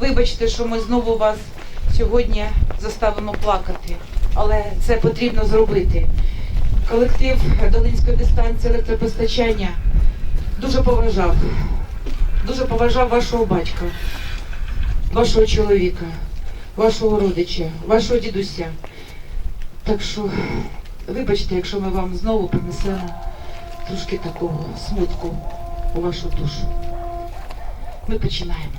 Вибачте, що ми знову вас сьогодні заставимо плакати, але це потрібно зробити. Колектив Долинської дистанції електропостачання дуже поважав, дуже поважав вашого батька, вашого чоловіка, вашого родича, вашого дідуся. Так що, вибачте, якщо ми вам знову принесемо трошки такого смутку у вашу душу. Ми починаємо.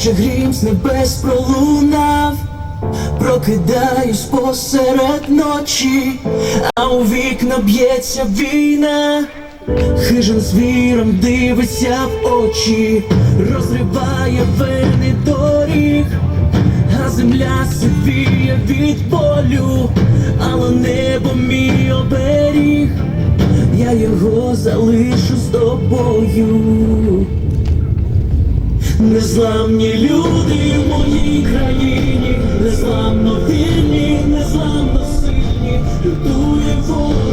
Наче грім з небес пролунав, прокидаюсь посеред ночі, а у вікна б'ється війна, хижим звіром дивиться в очі, розриває вени доріг, а земля сивіє від болю, але небо мій оберіг, я його залишу з тобою. Незламні люди в моїй країні, незламно вільні, незламно сильні, лютує ворог,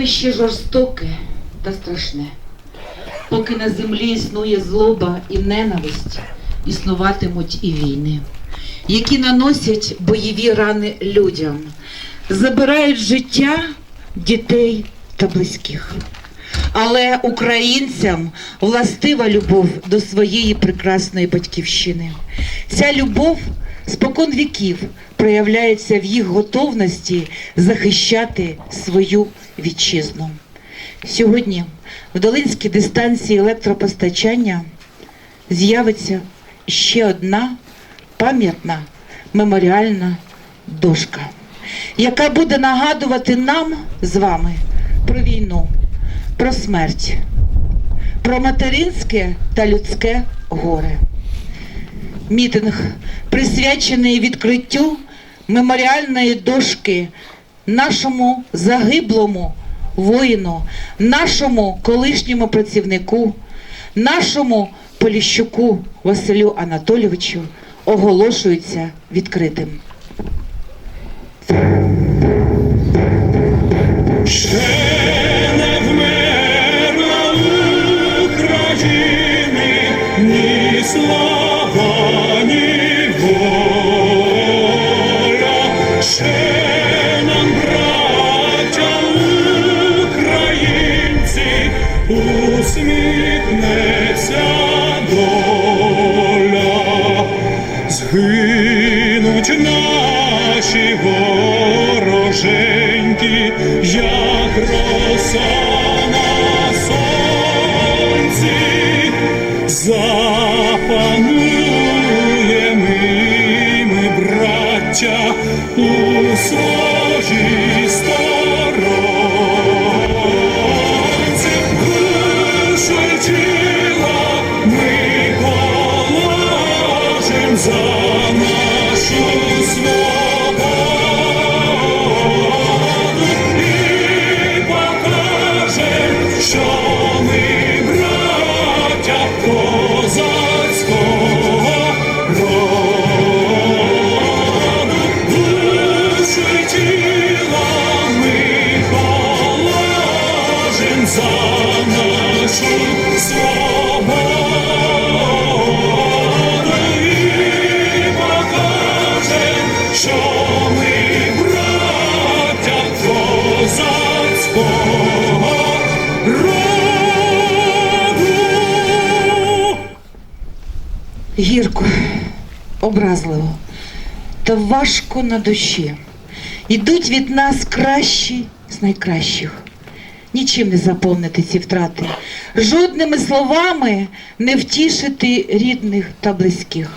Явище жорстоке та страшне. Поки на землі існує злоба і ненависть, існуватимуть і війни, які наносять бойові рани людям, забирають життя дітей та близьких. Але українцям властива любов до своєї прекрасної батьківщини. Ця любов спокон віків проявляється в їх готовності захищати свою вітчизну. Сьогодні в Долинській дистанції електропостачання з'явиться ще одна пам'ятна меморіальна дошка, яка буде нагадувати нам з вами про війну, про смерть, про материнське та людське горе. Мітинг присвячений відкриттю меморіальної дошки нашому загиблому воїну, нашому колишньому працівнику, нашому Поліщуку Василю Анатолійовичу оголошується відкритим. У своїй Гірко, образливо та важко на душі. Йдуть від нас кращі з найкращих. Нічим не заповнити ці втрати, жодними словами не втішити рідних та близьких.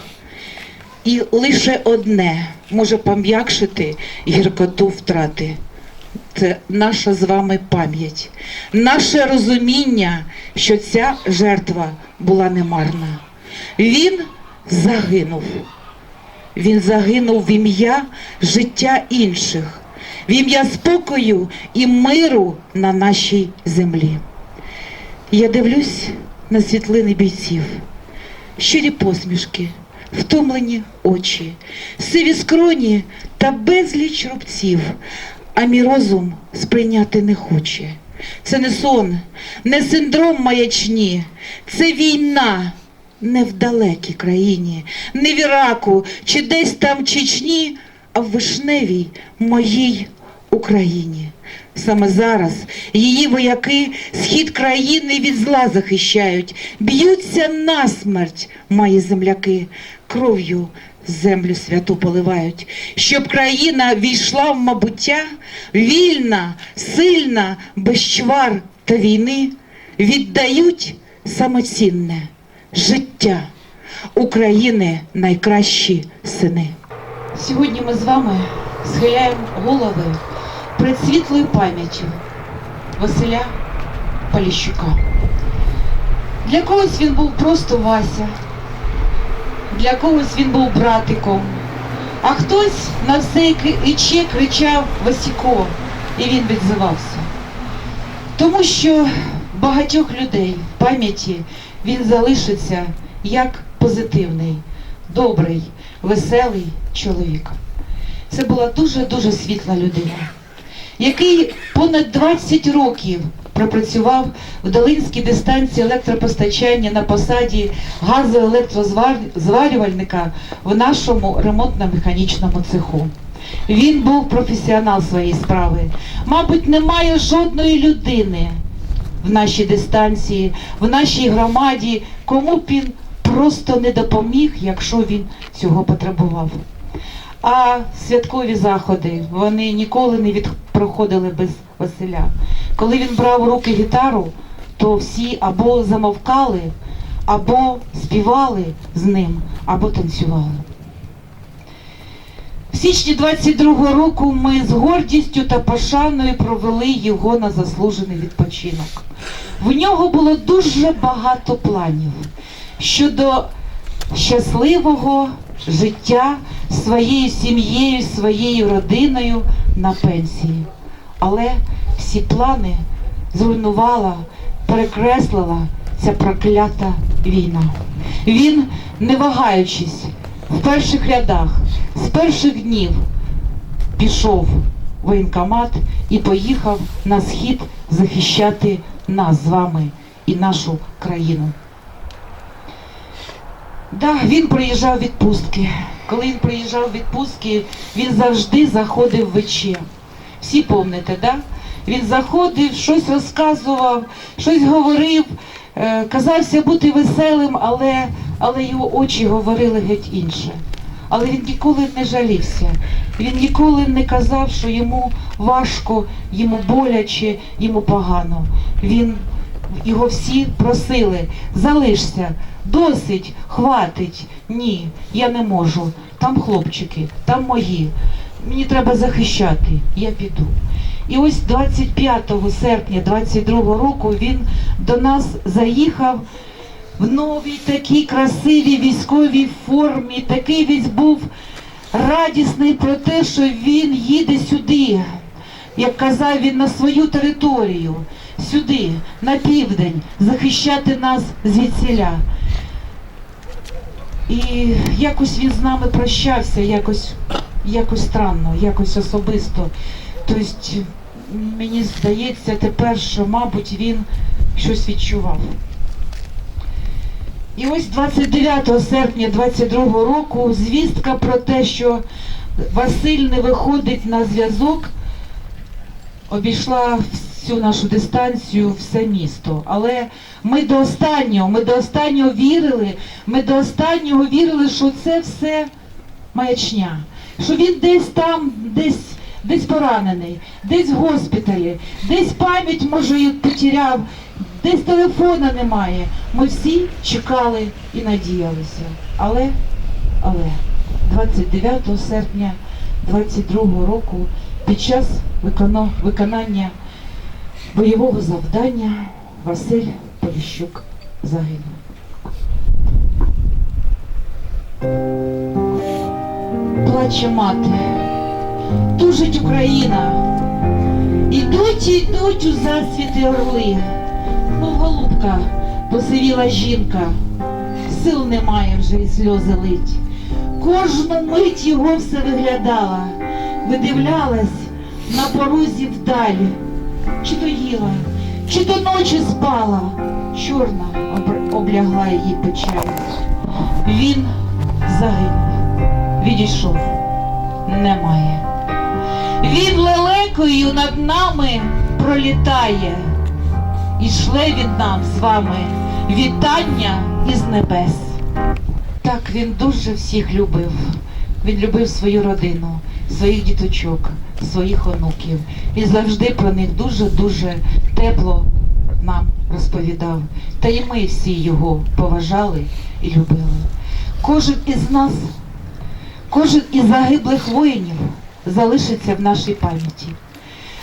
І лише одне може пом'якшити гіркоту втрати це наша з вами пам'ять, наше розуміння, що ця жертва була немарна. Він загинув. Він загинув в ім'я життя інших, в ім'я спокою і миру на нашій землі. Я дивлюсь на світлини бійців, щирі посмішки, втомлені очі, сиві скроні та безліч рубців, а мій розум сприйняти не хоче. Це не сон, не синдром маячні, це війна не в далекій країні, не в Іраку чи десь там Чечні, а в вишневій моїй Україні. Саме зараз її вояки схід країни від зла захищають, б'ються насмерть, мої земляки, кров'ю землю святу поливають, щоб країна війшла в мабуття, вільна, сильна, без чвар та війни, віддають самоцінне життя України найкращі сини. Сьогодні ми з вами схиляємо голови перед світлою пам'яттю Василя Поліщука. Для когось він був просто Вася, для когось він був братиком, а хтось на все іче кричав Васіко, і він відзивався. Тому що багатьох людей в пам'яті він залишиться як позитивний, добрий, веселий чоловік. Це була дуже-дуже світла людина, який понад 20 років пропрацював в Долинській дистанції електропостачання на посаді газоелектрозварювальника в нашому ремонтно-механічному цеху. Він був професіонал своєї справи. Мабуть, немає жодної людини в нашій дистанції, в нашій громаді, кому б він просто не допоміг, якщо він цього потребував. А святкові заходи вони ніколи не від... проходили без Василя. Коли він брав у руки гітару, то всі або замовкали, або співали з ним, або танцювали. В січні 22-го року ми з гордістю та пошаною провели його на заслужений відпочинок. В нього було дуже багато планів щодо щасливого життя своєю сім'єю, своєю родиною на пенсії. Але всі плани зруйнувала, перекреслила ця проклята війна. Він, не вагаючись, в перших рядах, з перших днів пішов в воєнкомат і поїхав на схід захищати нас з вами і нашу країну. Да, він приїжджав відпустки. Коли він приїжджав відпустки, він завжди заходив в вече. Всі помните, да? Він заходив, щось розказував, щось говорив, е, казався бути веселим, але, але його очі говорили геть інше. Але він ніколи не жалівся. Він ніколи не казав, що йому важко, йому боляче, йому погано. Він його всі просили, залишся, досить, хватить. Ні, я не можу. Там хлопчики, там мої. Мені треба захищати, я піду. І ось 25 серпня 22 року він до нас заїхав в новій такій красивій військовій формі. Такий він був радісний про те, що він їде сюди, як казав він, на свою територію, сюди, на південь, захищати нас звідсіля. І якось він з нами прощався, якось, якось странно, якось особисто. Тобто, мені здається тепер, що, мабуть, він щось відчував. І ось 29 серпня 22 року звістка про те, що Василь не виходить на зв'язок, обійшла всю нашу дистанцію, все місто. Але ми до останнього, ми до останнього вірили, ми до останнього вірили, що це все маячня, що він десь там, десь. Десь поранений, десь в госпіталі, десь пам'ять, може, потеряв, десь телефона немає. Ми всі чекали і надіялися. Але, але 29 серпня 22 року Під час виконання бойового завдання Василь Поліщук загинув. Плаче мати, тужить Україна. Ідуть, ідуть у засвіти орли, мов голубка посивіла жінка, сил немає вже і сльози лить. Кожну мить його все виглядала, видивлялась на порозі вдалі, чи то їла, чи то ночі спала, чорна облягла її печаль. Він загинув, відійшов, немає. Він лелекою над нами пролітає і шле від нам з вами вітання із небес. Так він дуже всіх любив. Він любив свою родину, своїх діточок, своїх онуків і завжди про них дуже-дуже тепло нам розповідав. Та і ми всі його поважали і любили. Кожен із нас, кожен із загиблих воїнів залишиться в нашій пам'яті.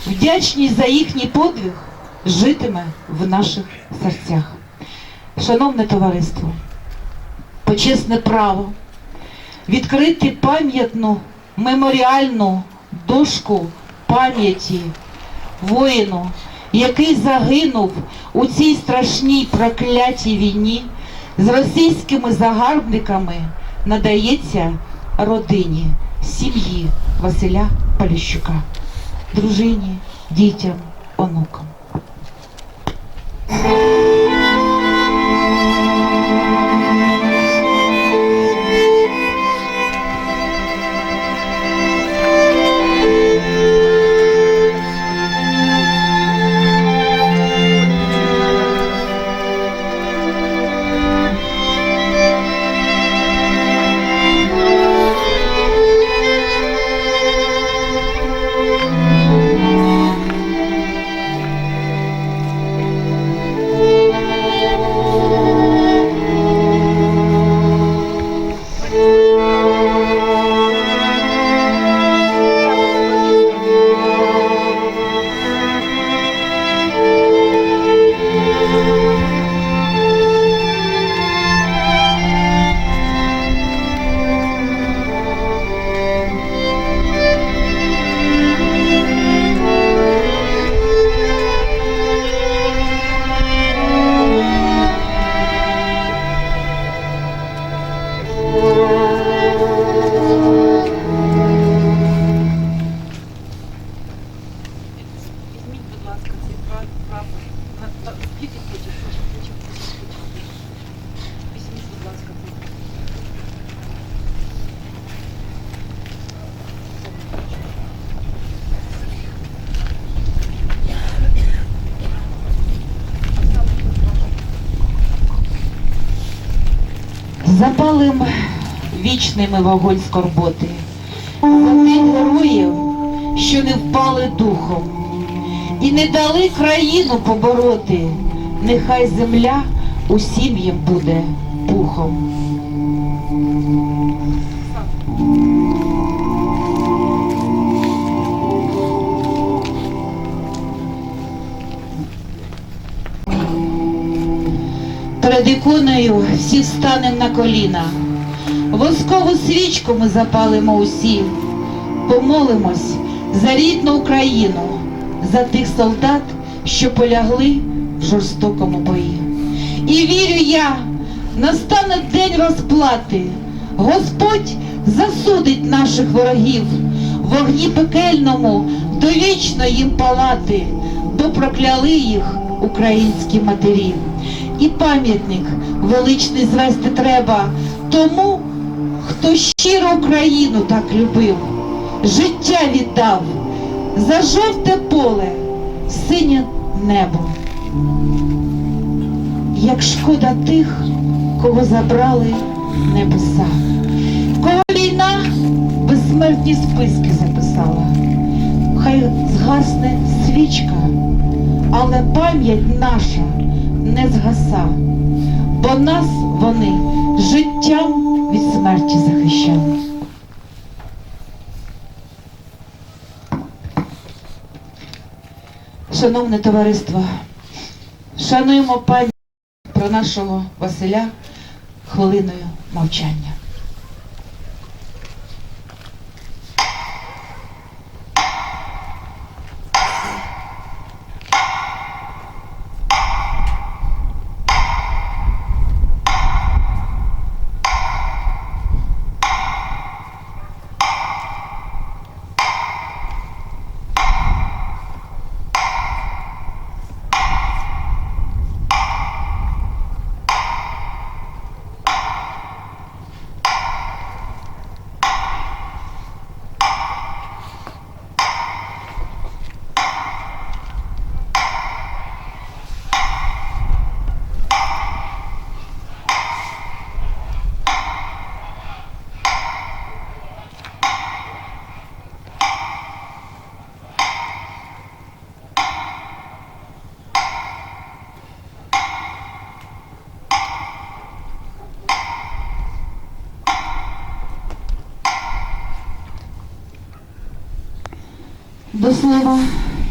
Вдячність за їхній подвиг житиме в наших серцях. Шановне товариство, почесне право відкрити пам'ятну меморіальну дошку пам'яті воїну, який загинув у цій страшній проклятій війні з російськими загарбниками, надається родині, сім'ї Василя Поліщука, дружині, дітям, онукам. Запалим вічними вогонь скорботи за тих героїв, що не впали духом і не дали країну побороти. Нехай земля усім їм буде пухом. Іконою всі встанемо на коліна. Воскову свічку ми запалимо усі. Помолимось за рідну Україну, за тих солдат, що полягли в жорстокому бої. І вірю я, настане день розплати. Господь засудить наших ворогів, вогні пекельному довічно їм палати, бо прокляли їх українські матері. І пам'ятник величний звести треба тому, хто щиро Україну так любив, життя віддав за жовте поле, синє небо. Як шкода тих, кого забрали небеса, кого війна безсмертні списки записала. Хай згасне свічка, але пам'ять наша не згаса, бо нас вони життям від смерті захищали. Шановне товариство, шануємо пані про нашого Василя хвилиною мовчання. До слова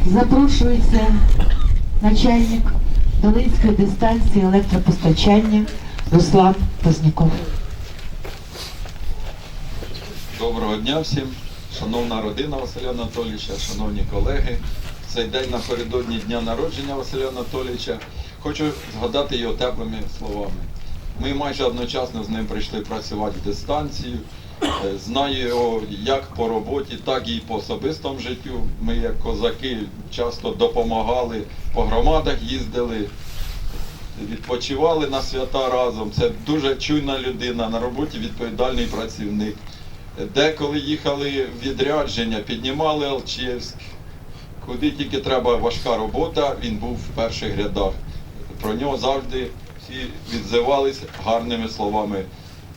запрошується начальник Долинської дистанції електропостачання Руслан Позняков. Доброго дня всім, шановна родина Василя Анатолійовича, шановні колеги. В Цей день напередодні дня народження Василя Анатолійовича хочу згадати його теплими словами. Ми майже одночасно з ним прийшли працювати в дистанцію. Знаю його як по роботі, так і по особистому життю. Ми, як козаки, часто допомагали по громадах, їздили, відпочивали на свята разом. Це дуже чуйна людина, на роботі відповідальний працівник. Деколи їхали в відрядження, піднімали Алчевськ. Куди тільки треба важка робота, він був в перших рядах. Про нього завжди всі відзивались гарними словами.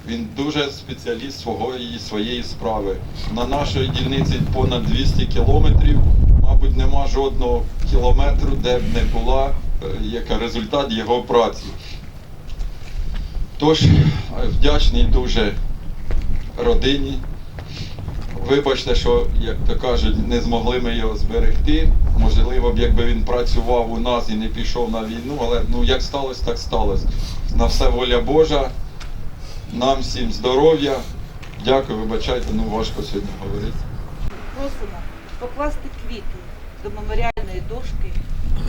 Він дуже спеціаліст свого і своєї справи. На нашій дільниці понад 200 кілометрів. Мабуть, нема жодного кілометру, де б не була е, як результат його праці. Тож, вдячний дуже родині. Вибачте, що, як то кажуть, не змогли ми його зберегти. Можливо б, якби він працював у нас і не пішов на війну, але ну як сталося, так сталося. На все воля Божа. Нам всім здоров'я. Дякую, вибачайте, ну важко сьогодні говорити. Просимо покласти квіти до меморіальної дошки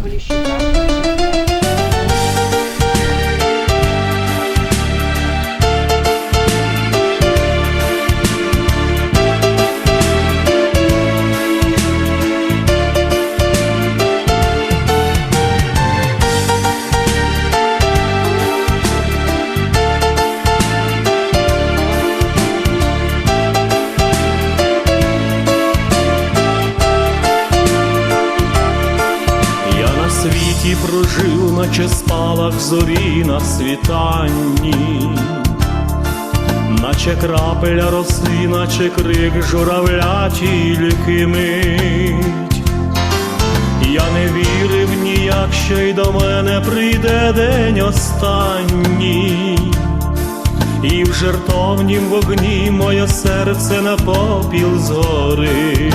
Поліщука. Зорі на світанні, наче крапеля роси, наче крик журавля тільки мить. Я не вірив ніяк, що й до мене прийде день останній, і в жертовнім вогні моє серце на попіл згорить.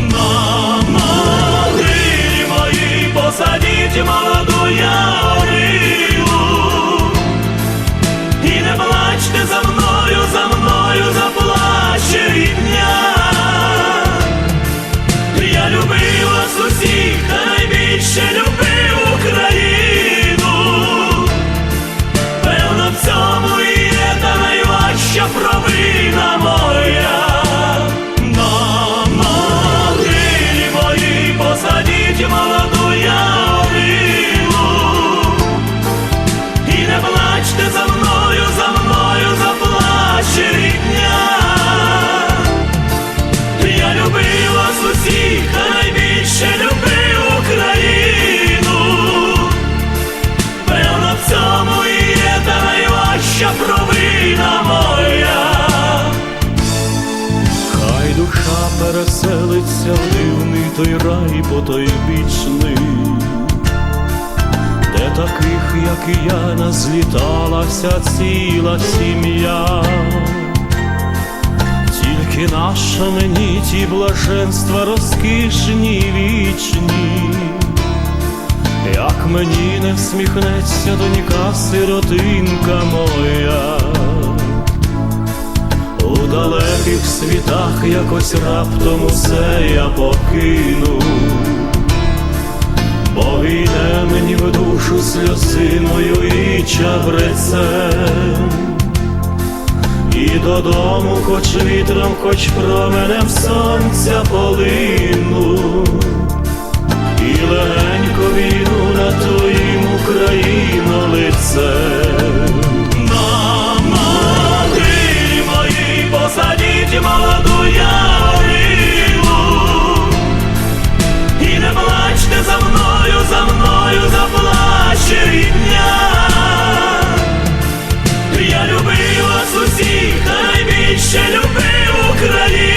Сходиться в дивний той рай потойбічний, де таких, як і я, назліталася ціла сім'я. Тільки наша мені ті блаженства розкішні вічні, як мені не всміхнеться донька сиротинка моя, у далеких світах якось раптом усе я покину, бо війне мені в душу сльозиною і чабрецем. І додому, хоч вітром, хоч променем сонця полину, і легенько війну на твоїм Україно лицем. Моїй посадіть молоду ялину, і не плачте за мною, за мною заплаче рідня. Я любив вас усіх, найбільше любив Україну.